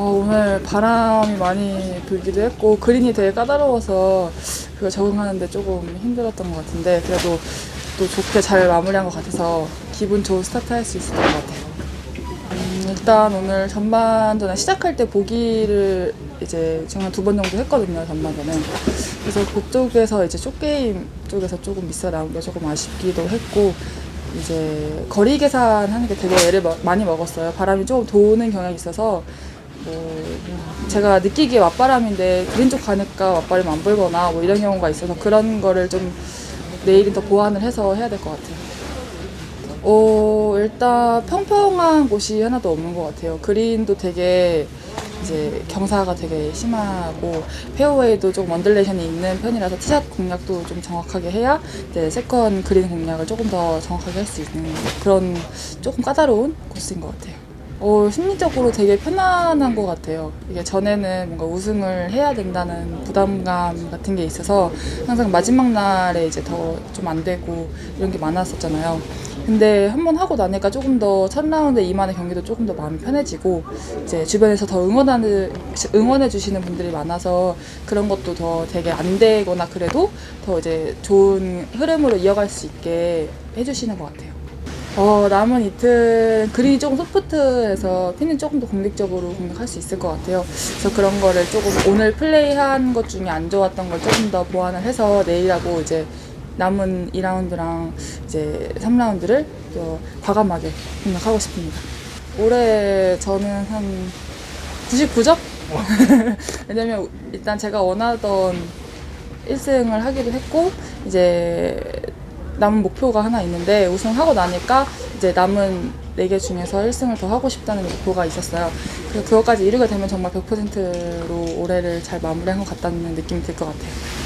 어, 오늘 바람이 많이 불기도 했고 그린이 되게 까다로워서 그거 적응하는데 조금 힘들었던 것 같은데 그래도 또 좋게 잘 마무리한 것 같아서 기분 좋은 스타트 할 수 있었던 것 같아요. 음, 일단 오늘 전반전에 시작할 때 보기를 이제 정말 두 번 정도 했거든요 전반전에 그래서 그쪽에서 이제 쇼게임 쪽에서 조금 미스가 나온 게 조금 아쉽기도 했고 이제 거리 계산하는 게 되게 애를 먹- 많이 먹었어요 바람이 조금 도는 경향이 있어서 뭐 제가 느끼기에 맞바람인데 그린 쪽 가니까 맞바람이 안 불거나 뭐 이런 경우가 있어서 그런 거를 좀 내일은 더 보완을 해서 해야 될 것 같아요. 어, 일단 평평한 곳이 하나도 없는 것 같아요. 그린도 되게 이제 경사가 되게 심하고 페어웨이도 좀 언들레이션이 있는 편이라서 티샷 공략도 좀 정확하게 해야 이제 세컨 그린 공략을 조금 더 정확하게 할 수 있는 그런 조금 까다로운 코스인 것 같아요. 어, 심리적으로 되게 편안한 것 같아요. 이게 전에는 뭔가 우승을 해야 된다는 부담감 같은 게 있어서 항상 마지막 날에 이제 더 좀 안 되고 이런 게 많았었잖아요. 근데 한 번 하고 나니까 조금 더 첫 라운드 이만의 경기도 조금 더 마음이 편해지고 이제 주변에서 더 응원하는 응원해 주시는 분들이 많아서 그런 것도 더 되게 안 되거나 그래도 더 이제 좋은 흐름으로 이어갈 수 있게 해주시는 것 같아요. 어, 남은 이틀 그린이 조금 소프트해서 핀은 조금 더 공격적으로 공격할 수 있을 것 같아요. 그래서 그런 거를 조금 오늘 플레이한 것 중에 안 좋았던 걸 조금 더 보완을 해서 내일하고 이제 남은 2라운드랑 이제 3라운드를 과감하게 공격하고 싶습니다. 올해 저는 한 99점? 왜냐면 일단 제가 원하던 1승을 하기도 했고 이제 남은 목표가 하나 있는데 우승하고 나니까 이제 남은 4개 중에서 1승을 더 하고 싶다는 목표가 있었어요. 그래서 그것까지 이루게 되면 정말 100%로 올해를 잘 마무리한 것 같다는 느낌이 들 것 같아요.